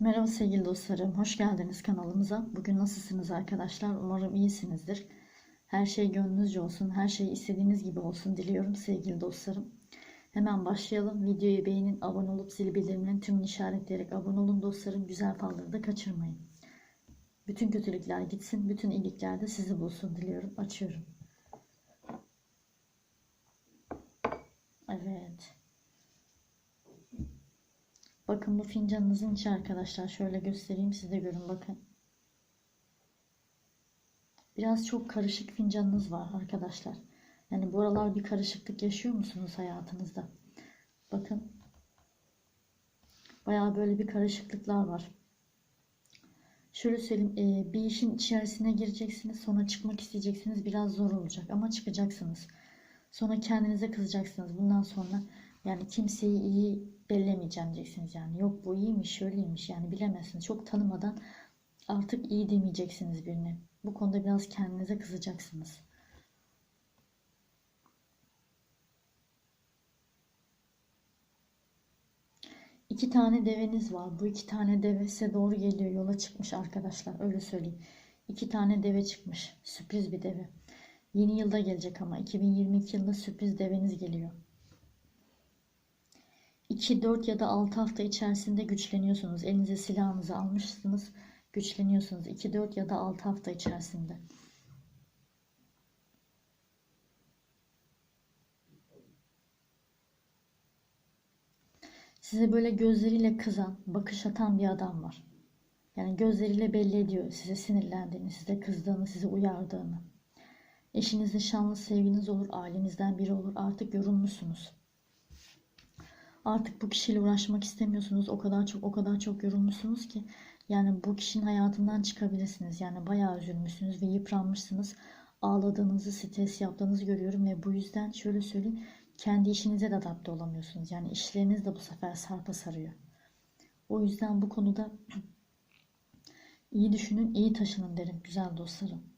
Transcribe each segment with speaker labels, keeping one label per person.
Speaker 1: Merhaba sevgili dostlarım, hoş geldiniz kanalımıza. Bugün nasılsınız arkadaşlar? Umarım iyisinizdir. Her şey gönlünüzce olsun, her şey istediğiniz gibi olsun diliyorum sevgili dostlarım. Hemen başlayalım. Videoyu beğenin, abone olup zil bildirimlerini tümünü işaretleyerek abone olun dostlarım. Güzel falları da kaçırmayın. Bütün kötülükler gitsin, bütün iyilikler de sizi bulsun diliyorum. Açıyorum. Evet. Bakın bu fincanınızın içi arkadaşlar. Şöyle göstereyim siz de görün bakın. Biraz çok karışık fincanınız var arkadaşlar. Yani bu aralar bir karışıklık yaşıyor musunuz hayatınızda? Bakın. Bayağı böyle bir karışıklıklar var. Şöyle söyleyeyim. Bir işin içerisine gireceksiniz. Sonra çıkmak isteyeceksiniz. Biraz zor olacak. Ama çıkacaksınız. Sonra kendinize kızacaksınız. Bundan sonra yani kimseyi iyi bellemeyeceğim diyeceksiniz yani. Yok bu iyiymiş, şöyleymiş yani bilemezsiniz. Çok tanımadan artık iyi demeyeceksiniz birine. Bu konuda biraz kendinize kızacaksınız. İki tane deveniz var. Bu iki tane deve size doğru geliyor. Yola çıkmış arkadaşlar. Öyle söyleyeyim. İki tane deve çıkmış. Sürpriz bir deve. Yeni yılda gelecek ama 2022 yılında sürpriz deveniz geliyor. 2, 4 ya da 6 hafta içerisinde güçleniyorsunuz. Elinize silahınızı almışsınız. Güçleniyorsunuz. 2, 4 ya da 6 hafta içerisinde. Size böyle gözleriyle kızan, bakış atan bir adam var. Yani gözleriyle belli ediyor size sinirlendiğini, size kızdığını, sizi uyardığını. Eşinizle şanlı sevginiz olur, ailenizden biri olur. Artık yorulmuşsunuz. Artık bu kişiyle uğraşmak istemiyorsunuz. O kadar çok o kadar çok yorulmuşsunuz ki yani bu kişinin hayatından çıkabilirsiniz. Yani bayağı üzülmüşsünüz ve yıpranmışsınız. Ağladığınızı, stres yaptığınızı görüyorum ve bu yüzden şöyle söyleyeyim kendi işinize de adapte olamıyorsunuz. Yani işleriniz de bu sefer sarpa sarıyor. O yüzden bu konuda iyi düşünün, iyi taşının derim güzel dostlarım.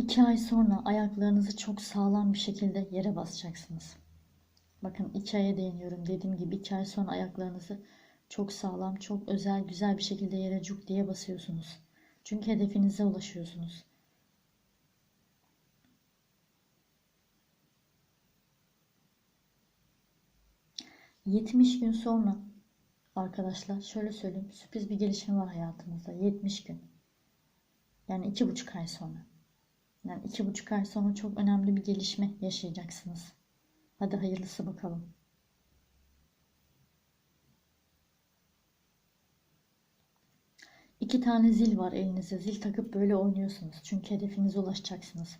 Speaker 1: İki ay sonra ayaklarınızı çok sağlam bir şekilde yere basacaksınız. Bakın iki aya değiniyorum. Dediğim gibi iki ay sonra ayaklarınızı çok sağlam, çok özel, güzel bir şekilde yere cuk diye basıyorsunuz. Çünkü hedefinize ulaşıyorsunuz. Yetmiş gün sonra arkadaşlar şöyle söyleyeyim sürpriz bir gelişme var hayatımızda. 70 gün. Yani iki buçuk ay sonra. Yani iki buçuk ay sonra çok önemli bir gelişme yaşayacaksınız. Hadi hayırlısı bakalım. İki tane zil var elinizde. Zil takıp böyle oynuyorsunuz. Çünkü hedefinize ulaşacaksınız.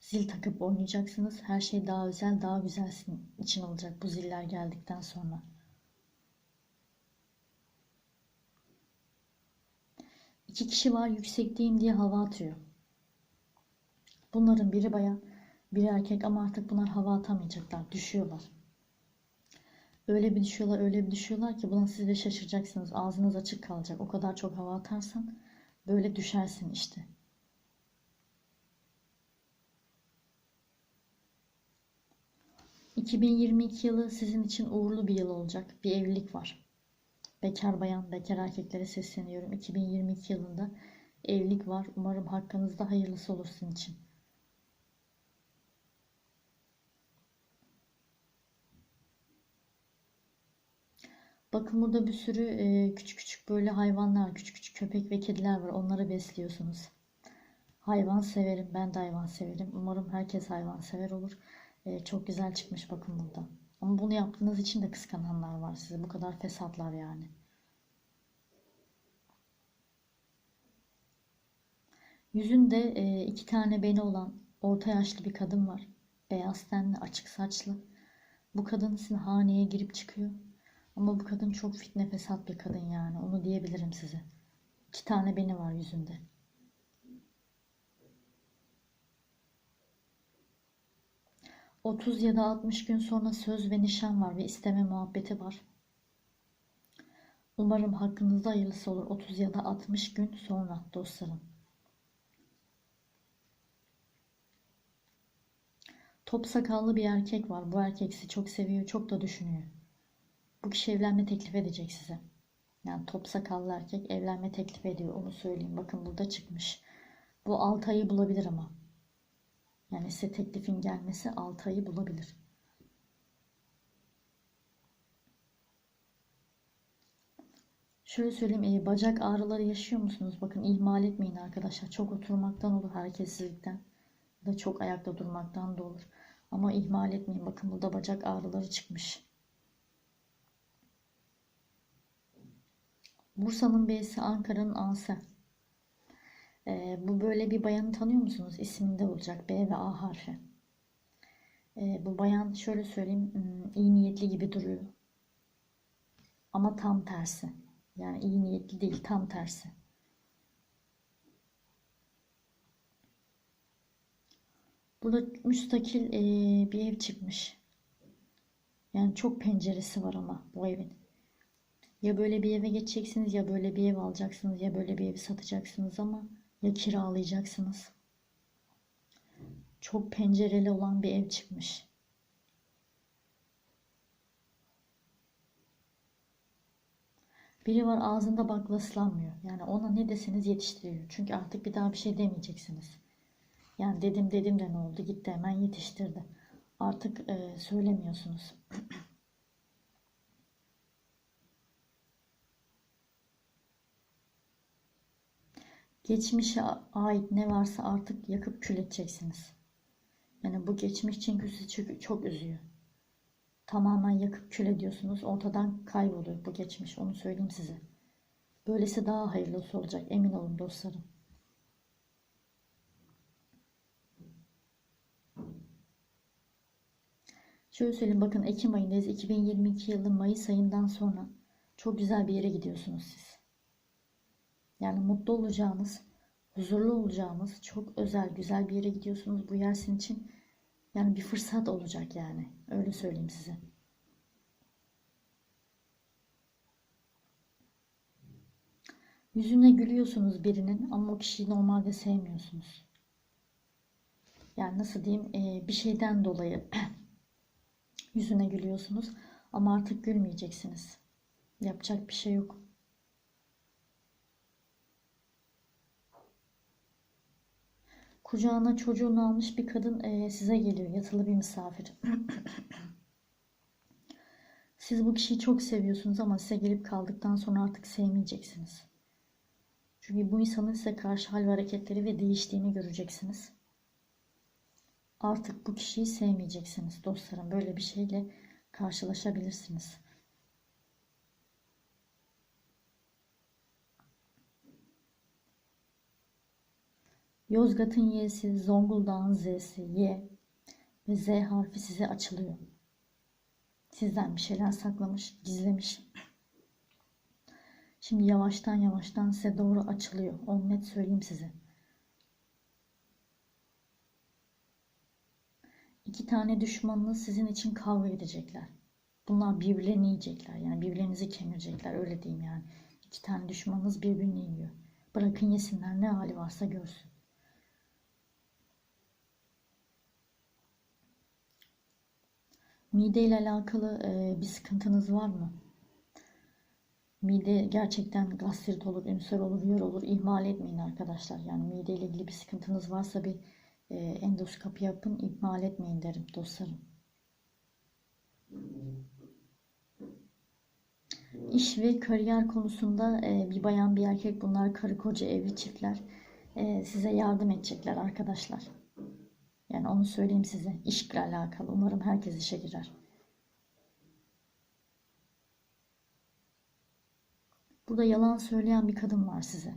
Speaker 1: Zil takıp oynayacaksınız. Her şey daha özel, daha güzel için olacak bu ziller geldikten sonra. İki kişi var yüksekteyim diye hava atıyor. Bunların biri bayan, biri erkek ama artık bunlar hava atamayacaklar. Düşüyorlar. Öyle bir düşüyorlar, öyle bir düşüyorlar ki buna siz de şaşıracaksınız. Ağzınız açık kalacak. O kadar çok hava atarsan böyle düşersin işte. ...2022 yılı sizin için uğurlu bir yıl olacak. Bir evlilik var. Bekar bayan, bekar erkeklere sesleniyorum. 2022 yılında evlilik var. Umarım hakkınızda hayırlısı olur sizin için. Bakın burada bir sürü e, küçük küçük böyle hayvanlar, küçük küçük köpek ve kediler var. Onları besliyorsunuz. Hayvan severim. Ben de hayvan severim. Umarım herkes hayvan sever olur. E, çok güzel çıkmış bakın burada. Ama bunu yaptığınız için de kıskananlar var size. Bu kadar fesatlar yani. Yüzünde e, iki tane beni olan orta yaşlı bir kadın var. Beyaz tenli, açık saçlı. Bu kadın sizin haneye girip çıkıyor. Ama bu kadın çok fitne fesat bir kadın yani. Onu diyebilirim size. İki tane beni var yüzünde. Otuz ya da altmış gün sonra söz ve nişan var ve isteme muhabbeti var. Umarım hakkınızda hayırlısı olur 30 ya da 60 gün sonra dostlarım. Top sakallı bir erkek var. Bu erkek sizi çok seviyor, çok da düşünüyor. Bu kişi evlenme teklif edecek size. Yani top sakallı erkek evlenme teklif ediyor. Onu söyleyeyim. Bakın burada çıkmış. Bu 6 ayı bulabilir ama. Yani size teklifin gelmesi 6 ayı bulabilir. Şöyle söyleyeyim, e, bacak ağrıları yaşıyor musunuz? Bakın ihmal etmeyin arkadaşlar. Çok oturmaktan olur, hareketsizlikten. Da çok ayakta durmaktan da olur. Ama ihmal etmeyin. Bakın burada bacak ağrıları çıkmış. Bursa'nın B'si, Ankara'nın A'sı. E, bu böyle bir bayanı tanıyor musunuz? İsminde olacak B ve A harfi. E, bu bayan şöyle söyleyeyim, hmm, iyi niyetli gibi duruyor. Ama tam tersi. Yani iyi niyetli değil, tam tersi. Burada müstakil eee, bir ev çıkmış. Yani çok penceresi var ama bu evin. Ya böyle bir eve geçeceksiniz ya böyle bir ev alacaksınız ya böyle bir evi satacaksınız ama ya kiralayacaksınız. Çok pencereli olan bir ev çıkmış. Biri var ağzında bakla ıslanmıyor. Yani ona ne deseniz yetiştiriyor. Çünkü artık bir daha bir şey demeyeceksiniz. Yani dedim dedim de ne oldu gitti hemen yetiştirdi. Artık e, söylemiyorsunuz. Geçmişe ait ne varsa artık yakıp kül edeceksiniz. Yani bu geçmiş çünkü sizi çok, üzüyor. Tamamen yakıp kül ediyorsunuz. Ortadan kayboluyor bu geçmiş. Onu söyleyeyim size. Böylesi daha hayırlısı olacak. Emin olun dostlarım. Şöyle söyleyeyim bakın Ekim ayındayız. 2022 yılı Mayıs ayından sonra çok güzel bir yere gidiyorsunuz siz. Yani mutlu olacağınız, huzurlu olacağınız çok özel, güzel bir yere gidiyorsunuz. Bu yer sizin için yani bir fırsat olacak yani. Öyle söyleyeyim size. Yüzüne gülüyorsunuz birinin ama o kişiyi normalde sevmiyorsunuz. Yani nasıl diyeyim bir şeyden dolayı yüzüne gülüyorsunuz ama artık gülmeyeceksiniz. Yapacak bir şey yok. Kucağına çocuğunu almış bir kadın e, size geliyor. Yatılı bir misafir. Siz bu kişiyi çok seviyorsunuz ama size gelip kaldıktan sonra artık sevmeyeceksiniz. Çünkü bu insanın size karşı hal ve hareketleri ve değiştiğini göreceksiniz. Artık bu kişiyi sevmeyeceksiniz dostlarım. Böyle bir şeyle karşılaşabilirsiniz. Yozgat'ın Y'si, Zonguldak'ın Z'si, Y ve Z harfi size açılıyor. Sizden bir şeyler saklamış, gizlemiş. Şimdi yavaştan yavaştan size doğru açılıyor. Onu net söyleyeyim size. İki tane düşmanınız sizin için kavga edecekler. Bunlar birbirlerini yiyecekler. Yani birbirlerinizi kemirecekler. Öyle diyeyim yani. İki tane düşmanınız birbirini yiyor. Bırakın yesinler ne hali varsa görsün. Mide ile alakalı e, bir sıkıntınız var mı? Mide gerçekten gastrit olur, ülser olur, yer olur. İhmal etmeyin arkadaşlar. Yani mide ile ilgili bir sıkıntınız varsa bir e, endoskopi yapın. ihmal etmeyin derim dostlarım. İş ve kariyer konusunda e, bir bayan bir erkek bunlar karı koca evli çiftler e, size yardım edecekler arkadaşlar. Yani onu söyleyeyim size. İşle alakalı. Umarım herkes işe girer. Burada yalan söyleyen bir kadın var size.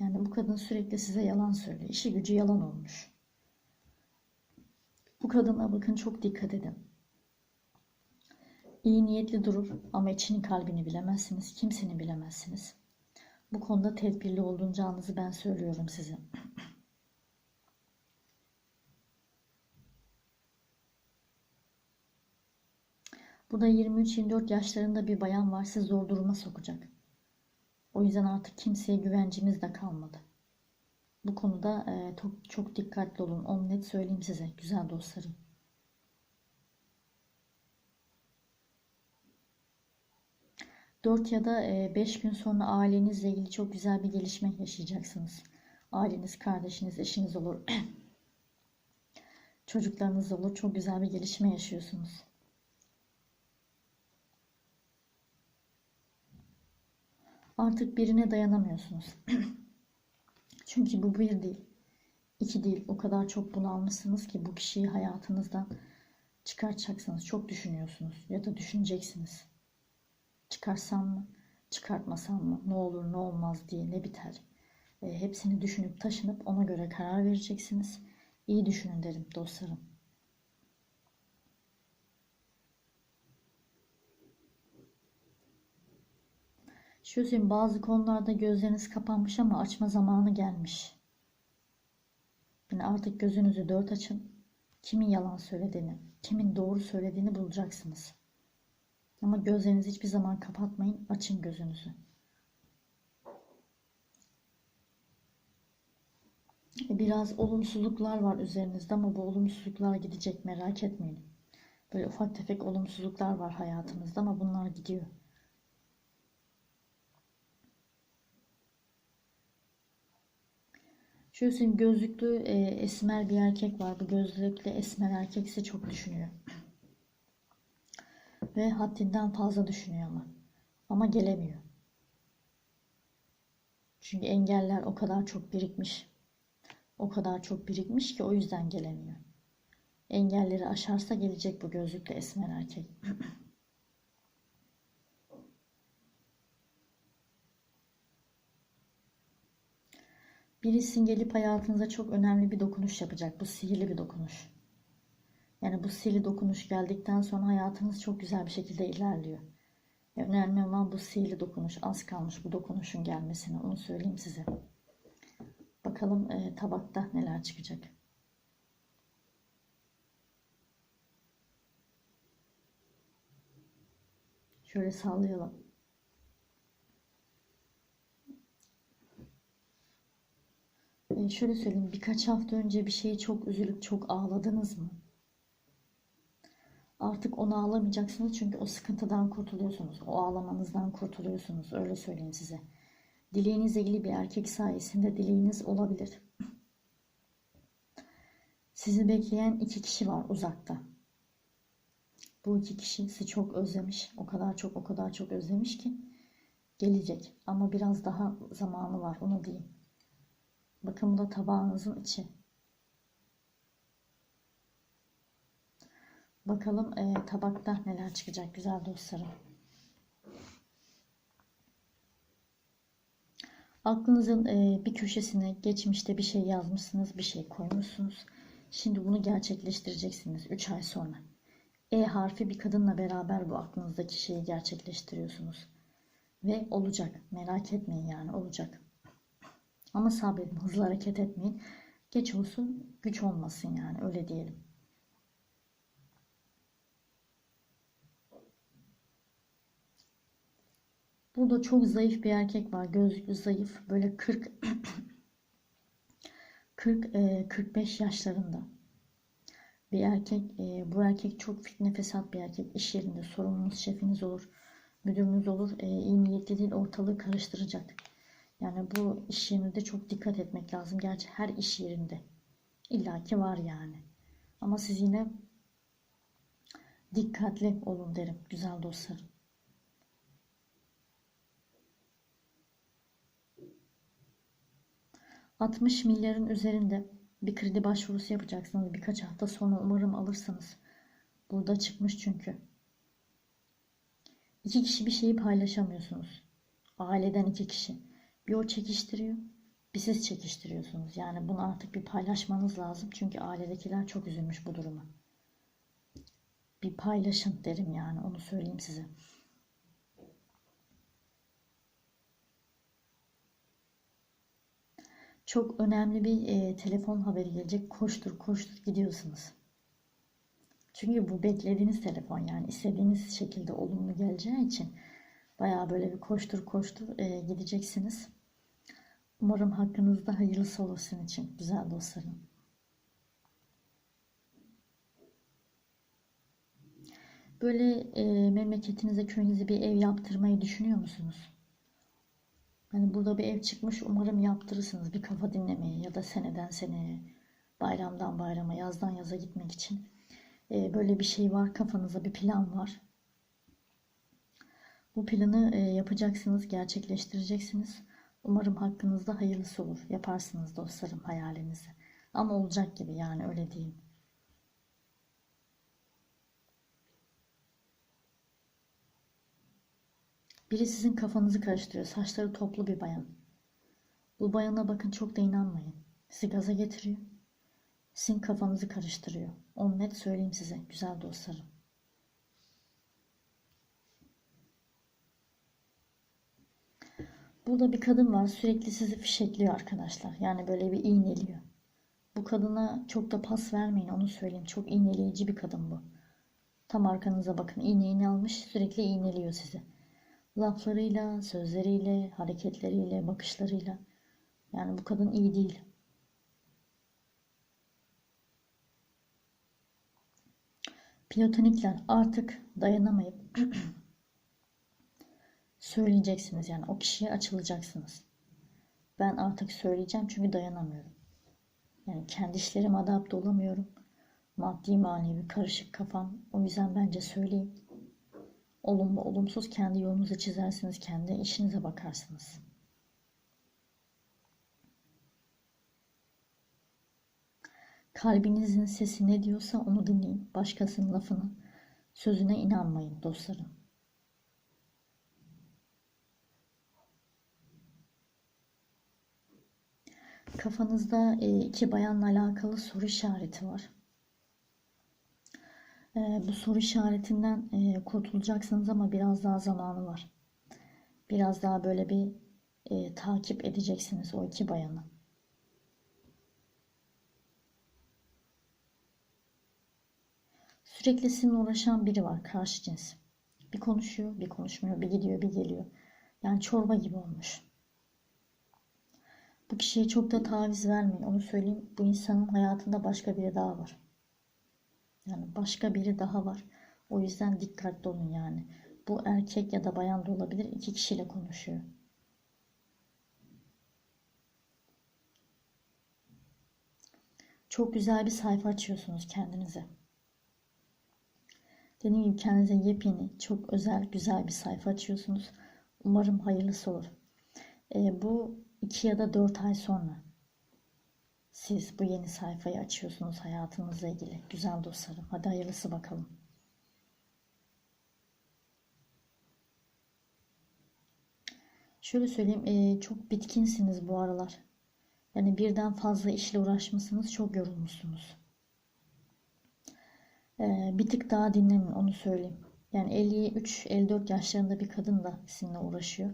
Speaker 1: Yani bu kadın sürekli size yalan söylüyor. İşi gücü yalan olmuş. Bu kadına bakın çok dikkat edin. İyi niyetli durur ama içini kalbini bilemezsiniz. Kimseni bilemezsiniz. Bu konuda tedbirli olunacağınızı ben söylüyorum size. Bu da 23-24 yaşlarında bir bayan var sizi zor duruma sokacak. O yüzden artık kimseye güvencimiz de kalmadı. Bu konuda e, çok, çok dikkatli olun. Onu net söyleyeyim size güzel dostlarım. Dört ya da e, beş gün sonra ailenizle ilgili çok güzel bir gelişme yaşayacaksınız. Aileniz, kardeşiniz, eşiniz olur. Çocuklarınız olur. Çok güzel bir gelişme yaşıyorsunuz. Artık birine dayanamıyorsunuz. Çünkü bu bir değil, iki değil. O kadar çok bunalmışsınız ki bu kişiyi hayatınızdan çıkartacaksınız. Çok düşünüyorsunuz ya da düşüneceksiniz. Çıkarsam mı, çıkartmasam mı, ne olur ne olmaz diye ne biter. E, hepsini düşünüp taşınıp ona göre karar vereceksiniz. İyi düşünün derim dostlarım. Söyleyeyim bazı konularda gözleriniz kapanmış ama açma zamanı gelmiş. Yani artık gözünüzü dört açın. Kimin yalan söylediğini, kimin doğru söylediğini bulacaksınız. Ama gözlerinizi hiçbir zaman kapatmayın. Açın gözünüzü. Biraz olumsuzluklar var üzerinizde ama bu olumsuzluklar gidecek merak etmeyin. Böyle ufak tefek olumsuzluklar var hayatınızda ama bunlar gidiyor. Söyleyeyim gözlüklü e, esmer bir erkek var. Bu gözlüklü esmer erkek sizi çok düşünüyor. Ve haddinden fazla düşünüyor ama. Ama gelemiyor. Çünkü engeller o kadar çok birikmiş. O kadar çok birikmiş ki o yüzden gelemiyor. Engelleri aşarsa gelecek bu gözlüklü esmer erkek. Birisin gelip hayatınıza çok önemli bir dokunuş yapacak. Bu sihirli bir dokunuş. Yani bu sihirli dokunuş geldikten sonra hayatınız çok güzel bir şekilde ilerliyor. Yani önemli olan bu sihirli dokunuş. Az kalmış bu dokunuşun gelmesine. Onu söyleyeyim size. Bakalım e, tabakta neler çıkacak. Şöyle sallayalım. E, şöyle söyleyeyim. Birkaç hafta önce bir şeye çok üzülüp çok ağladınız mı? Artık onu ağlamayacaksınız çünkü o sıkıntıdan kurtuluyorsunuz. O ağlamanızdan kurtuluyorsunuz. Öyle söyleyeyim size. Dileğinizle ilgili bir erkek sayesinde dileğiniz olabilir. Sizi bekleyen iki kişi var uzakta. Bu iki kişi sizi çok özlemiş. O kadar çok o kadar çok özlemiş ki gelecek. Ama biraz daha zamanı var onu diyeyim. Bakın da tabağınızın içi. Bakalım e, tabakta neler çıkacak güzel dostlarım. Aklınızın e, bir köşesine geçmişte bir şey yazmışsınız, bir şey koymuşsunuz. Şimdi bunu gerçekleştireceksiniz 3 ay sonra. E harfi bir kadınla beraber bu aklınızdaki şeyi gerçekleştiriyorsunuz. Ve olacak. Merak etmeyin yani olacak. Ama sabredin, hızlı hareket etmeyin. Geç olsun, güç olmasın yani öyle diyelim. Burada çok zayıf bir erkek var. Gözlüklü zayıf. Böyle 40 40 45 yaşlarında. Bir erkek, e, bu erkek çok fitne fesat bir erkek. İş yerinde sorumlunuz, şefiniz olur, müdürünüz olur. E, iyi niyetli değil, ortalığı karıştıracak. Yani bu iş yerinde çok dikkat etmek lazım. Gerçi her iş yerinde illaki var yani. Ama siz yine dikkatli olun derim güzel dostlarım. ...60 milyarın üzerinde bir kredi başvurusu yapacaksınız. Birkaç hafta sonra umarım alırsınız. Burada çıkmış çünkü. İki kişi bir şeyi paylaşamıyorsunuz. Aileden iki kişi. O çekiştiriyor, bir siz çekiştiriyorsunuz. Yani bunu artık bir paylaşmanız lazım. Çünkü ailedekiler çok üzülmüş bu duruma. Bir paylaşın derim yani onu söyleyeyim size. Çok önemli bir e, telefon haberi gelecek. Koştur koştur gidiyorsunuz. Çünkü bu beklediğiniz telefon yani istediğiniz şekilde olumlu geleceği için bayağı böyle bir koştur koştur e, gideceksiniz. Umarım hakkınızda hayırlısı olur için güzel dostlarım. Böyle e, memleketinize, köyünüze bir ev yaptırmayı düşünüyor musunuz? Hani burada bir ev çıkmış umarım yaptırırsınız bir kafa dinlemeye ya da seneden seneye, bayramdan bayrama, yazdan yaza gitmek için. E, böyle bir şey var kafanızda bir plan var. Bu planı e, yapacaksınız, gerçekleştireceksiniz. Umarım hakkınızda hayırlısı olur. Yaparsınız dostlarım hayalinizi. Ama olacak gibi yani öyle diyeyim. Biri sizin kafanızı karıştırıyor. Saçları toplu bir bayan. Bu bayana bakın çok da inanmayın. Sizi gaza getiriyor. Sizin kafanızı karıştırıyor. Onu net söyleyeyim size güzel dostlarım. Burada bir kadın var sürekli sizi fişekliyor arkadaşlar. Yani böyle bir iğneliyor. Bu kadına çok da pas vermeyin onu söyleyeyim. Çok iğneleyici bir kadın bu. Tam arkanıza bakın iğneyi almış sürekli iğneliyor sizi. Laflarıyla, sözleriyle, hareketleriyle, bakışlarıyla. Yani bu kadın iyi değil. Platonikler artık dayanamayıp söyleyeceksiniz yani o kişiye açılacaksınız. Ben artık söyleyeceğim çünkü dayanamıyorum. Yani kendi işlerime adapte olamıyorum. Maddi manevi karışık kafam. O yüzden bence söyleyeyim. Olumlu olumsuz kendi yolunuzu çizersiniz. Kendi işinize bakarsınız. Kalbinizin sesi ne diyorsa onu dinleyin. Başkasının lafını, sözüne inanmayın dostlarım. Kafanızda e, iki bayanla alakalı soru işareti var. E, bu soru işaretinden e, kurtulacaksınız ama biraz daha zamanı var. Biraz daha böyle bir takip edeceksiniz o iki bayanı. Sürekli sizinle uğraşan biri var karşı cins. Bir konuşuyor, bir konuşmuyor, bir gidiyor, bir geliyor. Yani çorba gibi olmuş. Bu kişiye çok da taviz vermeyin. Onu söyleyeyim. Bu insanın hayatında başka biri daha var. Yani başka biri daha var. O yüzden dikkatli olun yani. Bu erkek ya da bayan da olabilir. İki kişiyle konuşuyor. Çok güzel bir sayfa açıyorsunuz kendinize. Dediğim gibi kendinize yepyeni, çok özel, güzel bir sayfa açıyorsunuz. Umarım hayırlısı olur. E, bu 2 ya da 4 ay sonra siz bu yeni sayfayı açıyorsunuz hayatınızla ilgili. Güzel dostlarım. Hadi hayırlısı bakalım. Şöyle söyleyeyim. E, çok bitkinsiniz bu aralar. Yani birden fazla işle uğraşmışsınız. Çok yorulmuşsunuz. E, bir tık daha dinlenin onu söyleyeyim. Yani 53-54 yaşlarında bir kadın da sizinle uğraşıyor.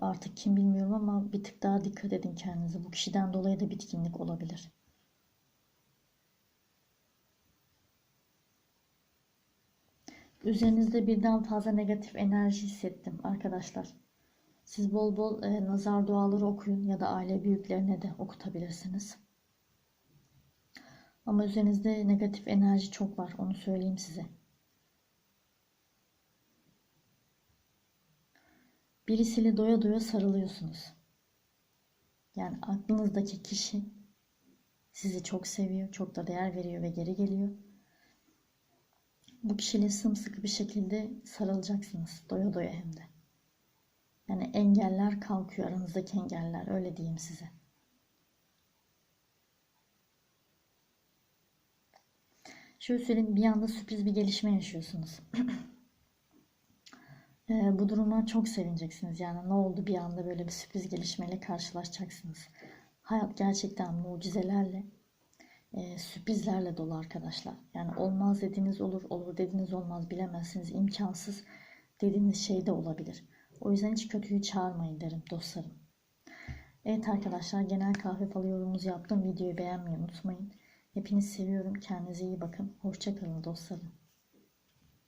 Speaker 1: Artık kim bilmiyorum ama bir tık daha dikkat edin kendinize. Bu kişiden dolayı da bitkinlik olabilir. Üzerinizde birden fazla negatif enerji hissettim arkadaşlar. Siz bol bol e, nazar duaları okuyun ya da aile büyüklerine de okutabilirsiniz. Ama üzerinizde negatif enerji çok var onu söyleyeyim size. Birisiyle doya doya sarılıyorsunuz. Yani aklınızdaki kişi sizi çok seviyor, çok da değer veriyor ve geri geliyor. Bu kişiyle sımsıkı bir şekilde sarılacaksınız. Doya doya hem de. Yani engeller kalkıyor aranızdaki engeller öyle diyeyim size. Şöyle söyleyeyim bir anda sürpriz bir gelişme yaşıyorsunuz. Ee, bu duruma çok sevineceksiniz. Yani ne oldu bir anda böyle bir sürpriz gelişmeyle karşılaşacaksınız. Hayat gerçekten mucizelerle, e, sürprizlerle dolu arkadaşlar. Yani olmaz dediğiniz olur, olur dediğiniz olmaz bilemezsiniz. imkansız dediğiniz şey de olabilir. O yüzden hiç kötüyü çağırmayın derim dostlarım. Evet arkadaşlar genel kahve falı yorumumuzu yaptım. Videoyu beğenmeyi unutmayın. Hepinizi seviyorum. Kendinize iyi bakın. Hoşçakalın dostlarım.